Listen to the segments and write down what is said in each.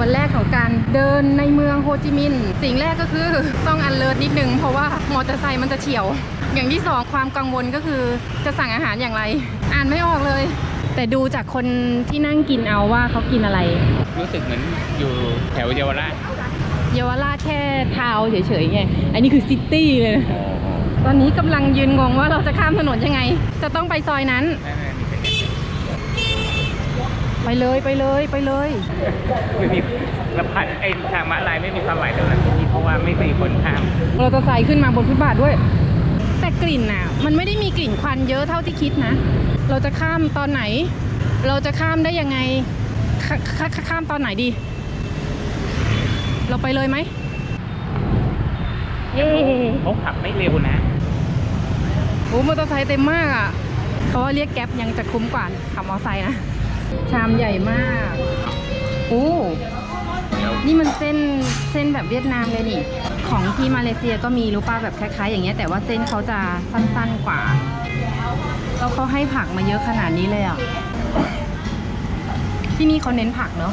วันแรกของการเดินในเมืองโฮจิมินห์สิ่งแรกก็คือต้องอันเลิศนิดนึง เพราะว่ามอเตอร์ไซค์มันจะเฉียว อย่างที่สองความกังวลก็คือจะสั่งอาหารอย่างไร อ่านไม่ออกเลย แต่ดูจากคนที่นั่งกินเอาว่าเขากินอะไร รู้สึกเหมือนอยู่แถวเยาวราชเยาวราชแค่ทาวน์เฉยๆไงอันนี้คือซิตี้เลยนะตอนนี้กำลังยืนงงว่าเราจะข้ามถนนยังไง จะต้องไปซอยนั้น ไปเลยไปเลยไปเลย ไม่มีสะพานไอ้ทางม้าลายไม่มีความหมายตรงนั้นที่นี่เพราะว่าไม่มีคนข้าม เราจะใส่ขึ้นมาบนฟุตบาทด้วย แต่กลิ่นน่ะ มันไม่ได้มีกลิ่นควันเยอะเท่าที่คิดนะ เราจะข้ามตอนไหน เราจะข้ามได้ยังไงขขขข้ามตอนไหนดี เราไปเลยไหมเย้เขาขับไม่เร็วนะ โอ้มอเตอร์ไซค์เต็มมากอะ เขาว่าเรียกแก๊ปยังจะคุ้มกว่าขับมอเตอร์ไซค์นะ ชามใหญ่มากโอ้เดี๋ยวนี่มันเส้นเส้นแบบเวียดนามเลยนี่ ของที่มาเลเซียก็มีรู้ป่ะแบบคล้ายๆ อย่างเงี้ยแต่ว่าเส้นเขาจะสั้นๆกว่าแล้วเขาให้ผักมาเยอะขนาดนี้เลยอะที่นี่เขาเน้นผักเนาะ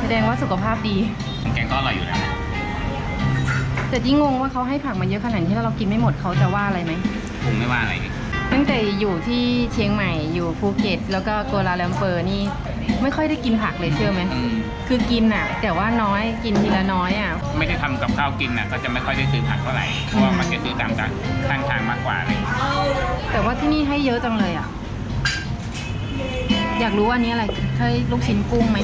แสดงว่าสุขภาพดี แกงก็อร่อยอยู่แล้วนะแต่ที่งงว่าเขาให้ผักมาเยอะขนาดนี้ถ้าเรากินไม่หมดเขาจะว่าอะไรไหมผมไม่ว่าอะไรนี่ ตั้งแต่อยู่ที่เชียงใหม่อยู่ภูเก็ต แล้วก็กัวลาลัมเปอร์นี่ไม่ค่อยได้กินผักเลยเชื่อไหม อืมคือกินอะ แต่ว่าน้อยกินทีละน้อยอะ ไม่ได้ทำกับข้าวกินนะก็จะไม่ค่อยได้ซื้อผักเท่าไหร่เพราะว่ามันจะซื้อตามทางข้างทางมากกว่าเลยแต่ว่าที่นี่ให้เยอะจังเลยอะ อยากรู้ว่าอันนี้อะไรใช่ลูกชิ้นกุ้งไหม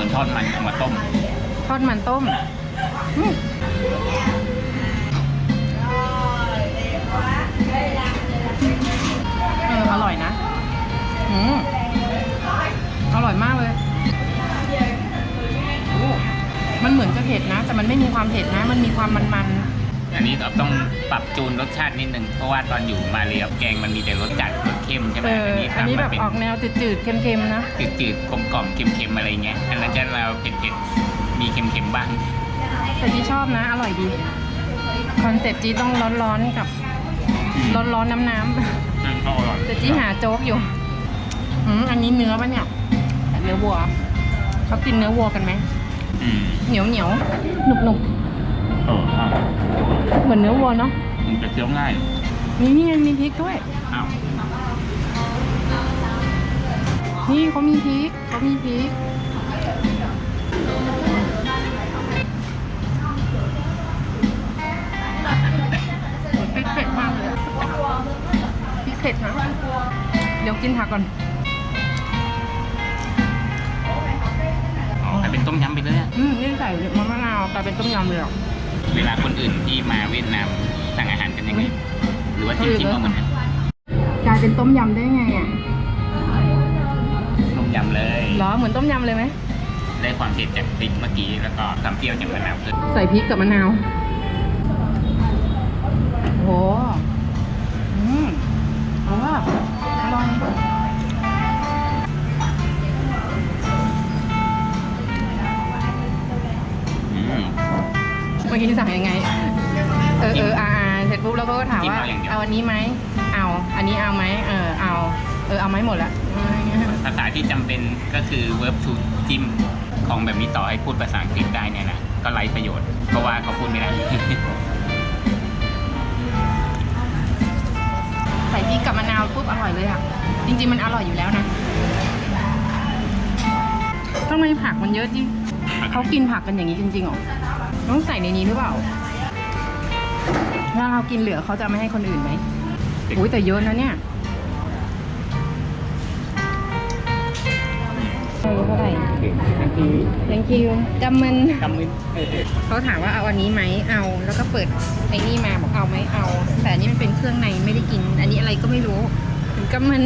มือนทอดมันเอามาต้ม ทอดมันต้มอืมเอออร่อยนะอืมอร่อยมากเลยโอ้มันเหมือนจะเผ็ดนะ แต่มันไม่มีความเผ็ดนะ มันมีความมันๆ อันนี้เราต้องปรับจูนรสชาตินิดนึง เพราะว่าตอนอยู่มาเรียแกงมันมีแต่รสจัดรส เค็มใช่ไหมเอออันนี้ทำแบมาบเป็นออกแนวจืดๆเค็มๆนะจืดๆกลมกล่อมๆเค็มๆอะไรเงี้ยอันนั้นจะเราเผ็ดๆมีเค็มๆบ้างแต่จีชอบนะ อร่อยดีคอนเซ็ปต์จีต้องร้อนๆกับร้อนๆน้ำนั่นก็อร่อยๆแต่จีหาโจ๊กอยู่อืมอันนี้เนื้อปะเนี่ยเนื้อวัวเขากินเนื้อวัวกันไหมอืมเหนียวเหนียวหนุบหนุบโอ้อ้าวๆเหมือนเนื้อวัวเนาะมันจะเคี้ยวง่ายนี่นี่ไงมีพริกด้วย นี่เขามีพริกเขามีพริกพริกเผ็ดมากเลยอะพริกเผ็ดนะ เดี๋ยวกินผักก่อน อ๋อแต่เป็นต้มยำไปเลยอะอืมนี่ใส่มะมะนาวแต่เป็นต้มยำเลยเหรอเวลาคนอื่นที่มาเวียดนามสั่งอาหารกันยังไง หรือว่าจิ้มจิ้มเอาเหมือนกัน กลายเป็นต้มยำได้ไงอะต้ม ยำเลยเหรอเหมือนต้มยำเลยไหมได้ความเผ็ดจากพริกเมื่อกี้แล้วก็ความเปรี้ยวจากมะนาวเพิ่มใส่พริกกับมะนาวโหอืมโอ้อร่อยอืมเมื่อกี้สั่งยังไง เออเอออ่าอ่าเสร็จปุ๊บแล้วก็ถามว่าจิ้มเอาอย่างเดียวเอาอันนี้ไหม เอา อันนี้เอาไหม เออ เอา เออเอาไหมหมดละอะไรเงี้ยภาษาที่จำเป็นก็คือ verb to จิ้มของแบบนี้ต่อให้พูดภาษาอังกฤษได้เนี่ยนะก็ไร้ประโยชน์เพราะว่าเขาพูดไม่ได้ ใส่พริกกับมะนาวปุ๊บอร่อยเลยอะ จริงๆมันอร่อยอยู่แล้วนะทำไมผักมันเยอะจิเขากินผักกันอย่างนี้จริงๆเหรอต้องใส่ในนี้หรือเปล่าถ้าเรากินเหลือเขาจะไม่ให้คนอื่นไหมอุ้ยแต่เยอะนะเนี่ย เออเท่าไหร่ thank you จำมันจำมือเออเออเขาถามว่าเอาอันนี้ไหมเอา แล้วก็เปิดไอ้นี่มาบอกเอาไหมเอา แต่อันนี้มันเป็นเครื่องในไม่ได้กิน อันนี้อะไรก็ไม่รู้ถึงกับมัน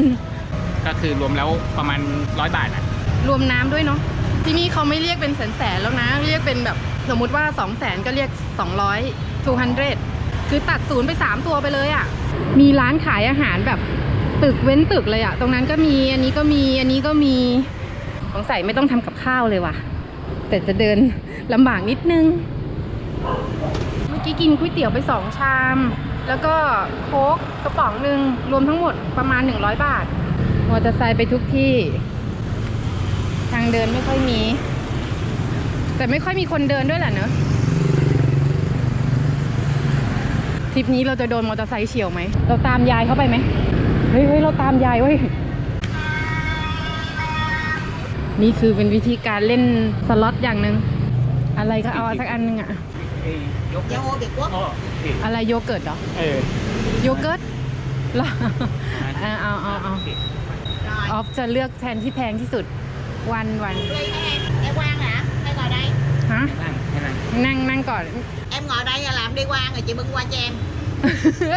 ก็คือรวมแล้วประมาณร้อยบาทอะรวมน้ำด้วยเนาะ ที่นี่เขาไม่เรียกเป็นแสนแสนๆแล้วนะ เรียกเป็นแบบสมมุติว่า 2 0 0แสนก็เรียก 200 200 คือตัดศูนย์ไป 3 ตัวไปเลยอะ่ะ มีร้านขายอาหารแบบตึกเว้นตึกเลยอะ่ะ ตรงนั้นก็มี อันนี้ก็มี อันนี้ก็มี สงสัยไม่ต้องทำกับข้าวเลยว่ะ แต่จะเดินลำบากนิดนึง เมื่อกี้กินก๋วยเตี๋ยวไปสองชาม แล้วก็โค้กกระป๋องหนึ่งรวมทั้งหมดประมาณ 100 บาท มอเตอร์ไซค์ไปทุกที่ ทางเดินไม่ค่อยมี แต่ไม่ค่อยมีคนเดินด้วยแหละเนอะทริปนี้เราจะโดนมอเตอร์ไซค์เฉียวไหม เราตามยายเข้าไปไหม เฮ้ยเฮ้ยเราตามยายเว้ย นี่คือเป็นวิธีการเล่นสล็อตอย่างหนึ่งอะไรก็เอาสักอันหนึงอะยก Dầu ô Việt Quốc อะไรโยเกิร์ตเหรอเออโยเกิร์ตเหรอเอาเอาเอาเอา Rồi ออฟจะเลือกแทนที่แพงที่สุดวันวัน Ly ให้ em Em Quang hả? Hay ngồi đây ฮะนั่งให้นั่งนั่งนั่งก่อน Em ngồi đây là làm đi Quang rồi chị bưng qua cho em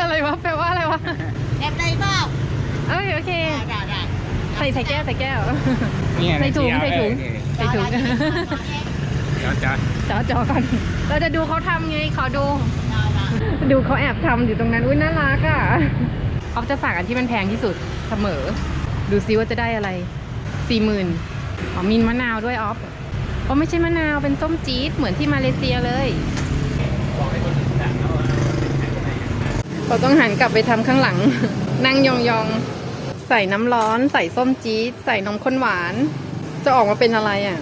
อะไรวะแปลว่าอะไรวะ Em đi phải không? เอ้ยโอเค Rồi rồi rồi ใส่ใส่แก้วใส่แก้ว นี่ไงใส่ถุงเดี๋ยวใส่ถุงเออใส่ถุง Rồi, rồi, chị bưng qua cho em. เดี๋ยวจะจอจอก่อน เราจะดูเขาทำไงขอดู Rồi rồi ดูเขาแอบทำอยู่ตรงนั้น อุ้ยน่ารักอะออฟจะสั่งอันที่มันแพงที่สุดเสมอ ดูซิว่าจะได้อะไรสี่หมื่นอ๋อมีมะนาวด้วยออฟอ๋อไม่ใช่มะนาวเป็นส้มจี๊ดเหมือนที่มาเลเซียเลยบอกให้คนอื่นสั่งแล้วว่าเป็นใครก็ได้เราต้องหันกลับไปทำข้างหลัง นั่งยองๆ ใส่น้ำร้อน ใส่ส้มจี๊ดใส่นมข้นหวาน จะออกมาเป็นอะไรอะ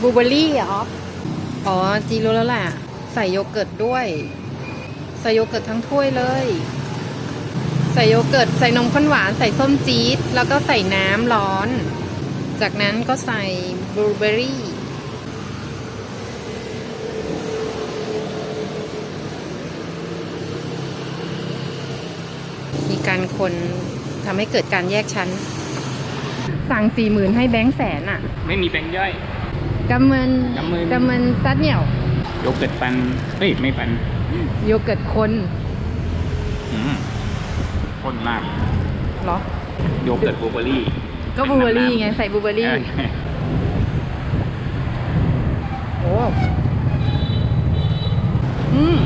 บลูเบอรี่เหรออ๋อจีรู้แล้วแหละใส่โยเกิร์ตด้วย ใส่โยเกิร์ตทั้งถ้วยเลย ใส่โยเกิร์ตใส่นมข้นหวาน ใส่ส้มจี๊ดแล้วก็ใส่น้ำร้อน จากนั้นก็ใส่บลูเบอร์รี่มีการคน ทำให้เกิดการแยกชั้น สั่งสี่หมื่นให้แบงค์แสนอะไม่มีแบงค์ย่อย กำเมินกำเมิน กำเมินซัดเหนียว โยเกิร์ตปันเฮ้ยไม่ปันโยเกิร์ตคนอืมข้นมากเหรอ โยเกิร์ตบลูเบอร์รี่ก็บลูเบอร์รี่ไง ใส่บลูเบอร์รี่เออโอ้อืม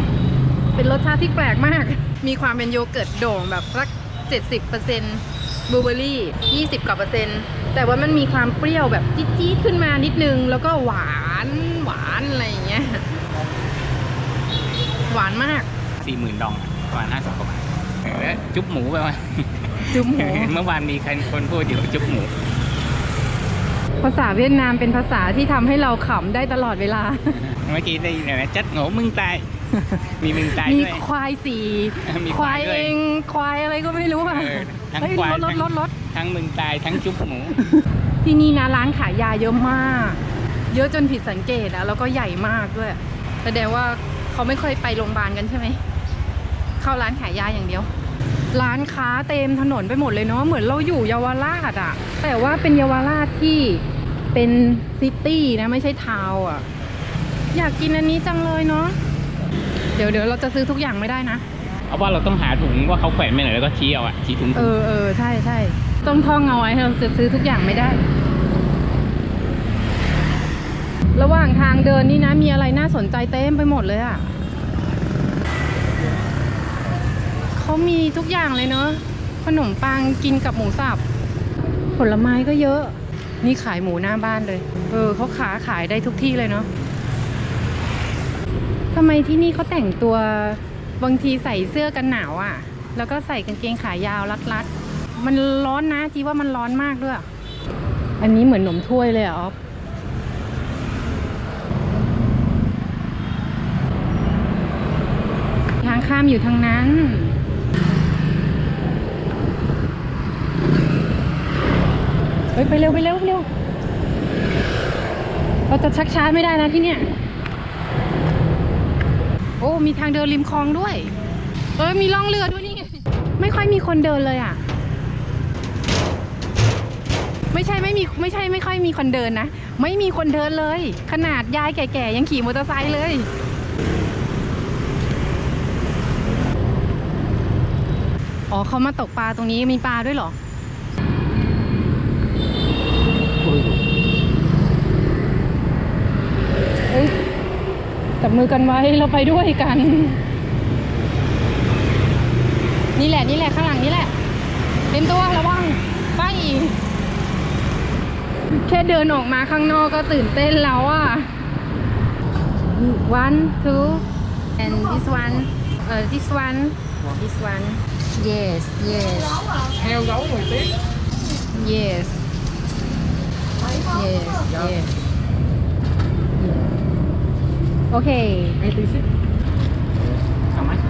เป็นรสชาติที่แปลกมาก มีความเป็นโยเกิร์ตโด่งแบบสัก เจ็ดสิบเปอร์เซ็นต์บลูเบอร์รี่ยี่สิบกว่าเปอร์เซ็นต์แต่ว่ามันมีความเปรี้ยวแบบจี๊ดๆขึ้นมานิดนึง แล้วก็หวานหวานอะไรอย่างเงี้ยหวานมากสี่หมื่นดองอะประมาณห้าสิบกว่าบาทเออแล้วจุ๊บหมูไปว่าจุ๊บหมูเมื่อวานมีใครคนพูดอยู่จุ๊บหมู ภาษาเวียดนามเป็นภาษาที่ทำให้เราขำได้ตลอดเวลา เมื่อกี้ได้ยินอะไรจัดโง่มึงตาย มีมึงตายมีด้วย ควายสีมีควายยคาวด้เอวยงควายอะไรก็ไม่รู้อะเออทั้งเฮ้ยควายรถรถทั้งรถรถทั้งมึงตายทั้งจุ๊บหมู ที่นี่นะร้านขายยาเยอะมาก เยอะจนผิดสังเกตอะแล้วก็ใหญ่มากด้วย แสดงว่าเขาไม่ค่อยไปโรงพยาบาลกันใช่ไหม เข้าร้านขายยาอย่างเดียว ร้านค้าเต็มถนนไปหมดเลยเนาะเหมือนเราอยู่เยาวราชอะแต่ว่าเป็นเยาวราชที่เป็นซิตี้นะไม่ใช่ทาวน์อะอยากกินอันนี้จังเลยเนาะ เดี๋ยวเดี๋ยวเราจะซื้อทุกอย่างไม่ได้นะ เอาว่าเราต้องหาถุงว่าเขาแขวนไปไหนแล้วก็ชี้เอาอะชี้ถุงเออเออใช่ใช่ต้องท่องเอาไว้เราจะซื้อทุกอย่างไม่ได้ ระหว่างทางเดินนี่นะ มีอะไรน่าสนใจเต็มไปหมดเลยอะ่ะเขามีทุกอย่างเลยเนาะขนมปังกินกับหมูสับผลไม้ก็เยอะ นี่ขายหมูหน้าบ้านเลย เออเขาขาขายได้ทุกที่เลยเนาะ ทำไมที่นี่เขาแต่งตัวบางทีใส่เสื้อกันหนาวอะ่ะ แล้วก็ใส่กางเกงขายาวรัดๆ มันร้อนนะจีว่ามันร้อนมากด้วย อันนี้เหมือนหนมถ้วยเลยอะออฟทางข้ามอยู่ทางนั้นเฮ้ยไปเร็วไปเร็วไปเร็ว เราจะชักช้าไม่ได้นะที่เนี่ย โอ้มีทางเดินริมคลองด้วย เออมีล่องเรือด้วยนี่ ไม่ค่อยมีคนเดินเลยอะ ไม่ใช่ไม่มีไม่ใช่ไม่ค่อยมีคนเดินนะ ไม่มีคนเดินเลย ขนาดยายแก่ๆยังขี่มอเตอร์ไซค์เลยอ๋อเขามาตกปลาตรงนี้มีปลาด้วยเหรอ เฮ้ย จับมือกันไว้เราไปด้วยกัน นี่แหละนี่แหละข้างหลังนี่แหละเต็มตัวระวังไปแค่เดินออกมาข้างนอกก็ตื่นเต้นแล้วอะ one two and this one เอ่อ this one this one yes yes heo gấu 10 tiếng yes yes yes okay 86 How much?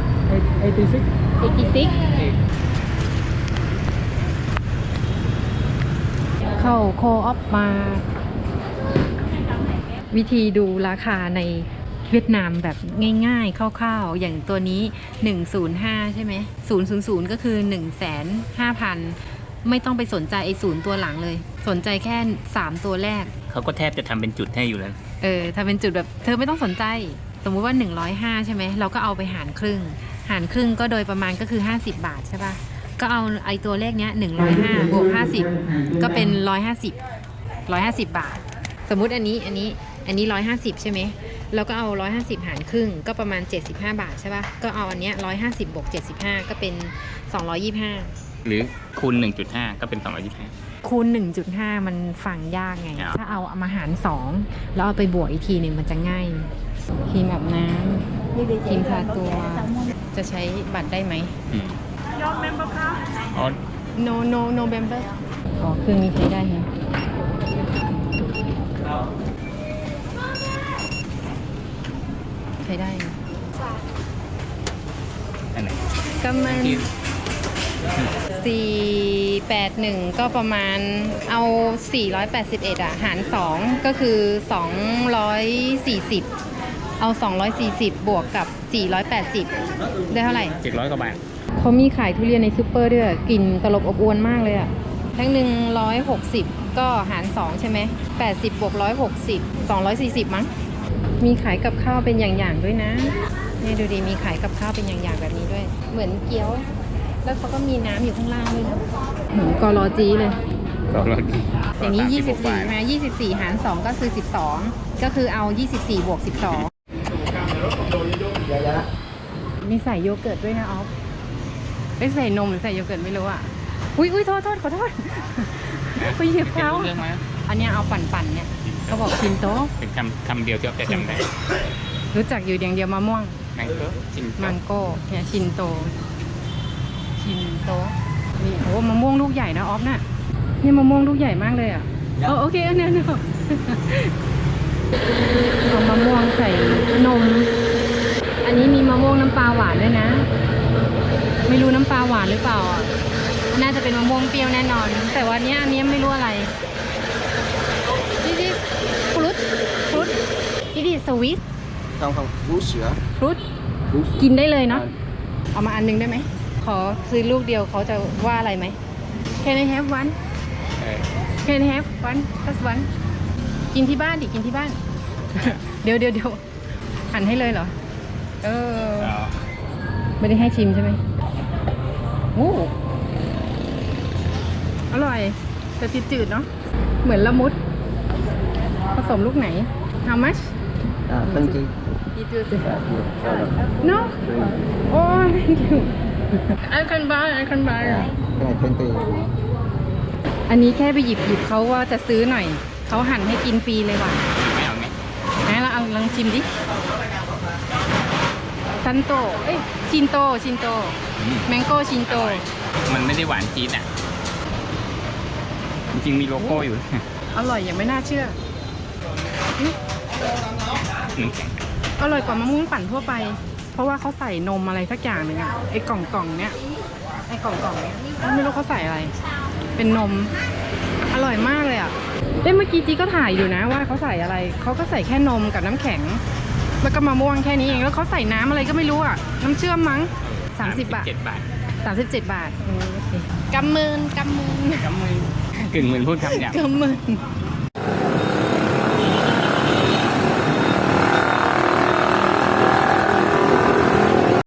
86 86 เข้าโคออฟมา วิธีดูราคาในเวียดนามแบบง่ายๆ คร่าวๆ อย่างตัวนี้ 105 ใช่ไหม000 ก็คือ 1,500,000 ไม่ต้องไปสนใจไอ้ศูนย์ตัวหลังเลย สนใจแค่ 3 ตัวแรก เขาก็แทบจะทำเป็นจุดให้อยู่แล้ว เออถ้าเป็นจุดแบบเธอไม่ต้องสนใจ สมมุติว่า 105 ใช่ไหมเราก็เอาไปหารครึ่ง หารครึ่งก็โดยประมาณก็คือ 50 บาทใช่ปะก็เอาไอ้ตัวเลขเนี้ย105บวก50 ก็เป็น 150 150 บาท สมมุติอันนี้อันนี้อันนี้ 150 ใช่ไหมแล้วก็เอา 150 หารครึ่งก็ประมาณ 75 บาทใช่ปะก็เอาอันเนี้ย150บวก75 ก็เป็น 225 หรือคูณ 1.5 ก็เป็น 225 คูณ 1.5 มันฟังยากไงครับถ้าเอามาหาร 2 แล้วเอาไปบวกอีกทีหนึ่งมันจะง่ายครีมอาบน้ำครีมทาตัว จะใช้บัตรได้ไหมอืมอ๋อ no no no member อ๋อเครื่องนี้ใช้ได้ฮะใช้ได้นะอันไหนก็มัน ที่สี่แปดหนึ่งก็ประมาณเอา 481 อะ หาร 2 ก็คือ 240 เอา 240 บวกกับ 480 ได้เท่าไหร่ 700 กว่าบาทเขามีขายทุเรียนในซูเปอร์ด้วยกลิ่นตลบอบอวนมากเลยอะแท่งหนึ่งร้อยหกสิบก็หารสองใช่ไหมแปดสิบบวกร้อยหกสิบสองร้อยสี่สิบมั้ง มีขายกับข้าวเป็นอย่างๆด้วยนะ นี่ดูดีมีขายกับข้าวเป็นอย่างๆแบบนี้ด้วย เหมือนเกี๊ยว แล้วเขาก็มีน้ำอยู่ข้างล่างด้วยนะเหมือนกอรอจีเลยก็รถอย่างนี้36บาท24มา24 หาร 2 ก็คือ 12 ก็คือเอา 24 บวก 12 มีใส่โยเกิร์ตด้วยนะออฟไม่ใส่นมหรือใส่โยเกิร์ตไม่รู้อะ อุ้ยอุ้ยโทษโทษขอโทษไปหยิบเขาเรื่องมาอันเนี้ยเอาปั่นๆเนี่ยเขาบอกชินโตะเป็นคำคำเดียวที่จะจำได้รู้จักอยู่อย่างเดียวมะม่วง แมงโก้ชินมังโก้เนี่ยชินโต ชินโตะนี่โอ้มะม่วงลูกใหญ่นะออฟน่ะนี่มะม่วงลูกใหญ่มากเลยอะเออโอเคอันนี้เนาะเอามะม่วงใส่นม อันนี้มีมะม่วงน้ำปลาหวานด้วยนะ ไม่รู้น้ำปลาหวานหรือเปล่าอะน่าจะเป็นมะม่วงเปรี้ยวแน่นอน แต่ว่าเนี้ยอันเนี้ยไม่รู้อะไรนี่ดิฟรุตฟรุตนี่ดิสวิต không không vú sữa ฟรุต vú กินได้เลยเนาะเอามาอันนึงได้ไหมข อซื้อลูกเดียวเขาจะว่าอะไรไหม Can I have one เออ Can I have one just one กินที่บ้านดิกินที่บ้าน เดี๋ยวเดี๋ยวเดี๋ยวหั่นให้เลยเหรอ เออเอาไม่ได้ให้ชิมใช่ไหมโอ้อร่อยแต่จืดๆเนาะเหมือนละมุด ผสมลูกไหน How much à, phân chi จืดๆ No Oh thank you I can buy I can buy cái này phân ti อันนี้แค่ไปหยิบหยิบเขาว่าจะซื้อหน่อย เขาหั่นให้กินฟรีเลยว่ะไม่เอาไหมไหนเราเอาลองชิมดิซันโตเอ้ยชินโตชินโตอืมแมงโก้ชินโต มันไม่ได้หวานจี๊ดอะ จริงๆมีโลโก้อยู่ อร่อยอย่างไม่น่าเชื่ออื้อน้ำแข็งอร่อยกว่ามะม่วงปั่นทั่วไปเพ ราะว่าเขาใส่นมอะไรสักอย่างหนึ่งอะไอ้กล่องกล่องๆเนี้ยไอ้กล่องกล่องๆเนี้ยไม่รู้เขาใส่อะไร เป็นนม อร่อยมากเลยอะเอ้ยเมื่อกี้จีก็ถ่ายอยู่นะว่าเขาใส่อะไรเขาก็ใส่แค่นมกับน้ำแข็ง แล้วก็มะม่วงแค่นี้เองแล้วเขาใส่น้ำอะไรก็ไม่รู้อะน้ำเชื่อมมั้งสามสิบบาทเจ็ดบาทสามสิบเจ็ดบาทอืมโอเคกำมืนกำมืนกำมือกึ่งเหมือนพูดคำหยาบกำมืน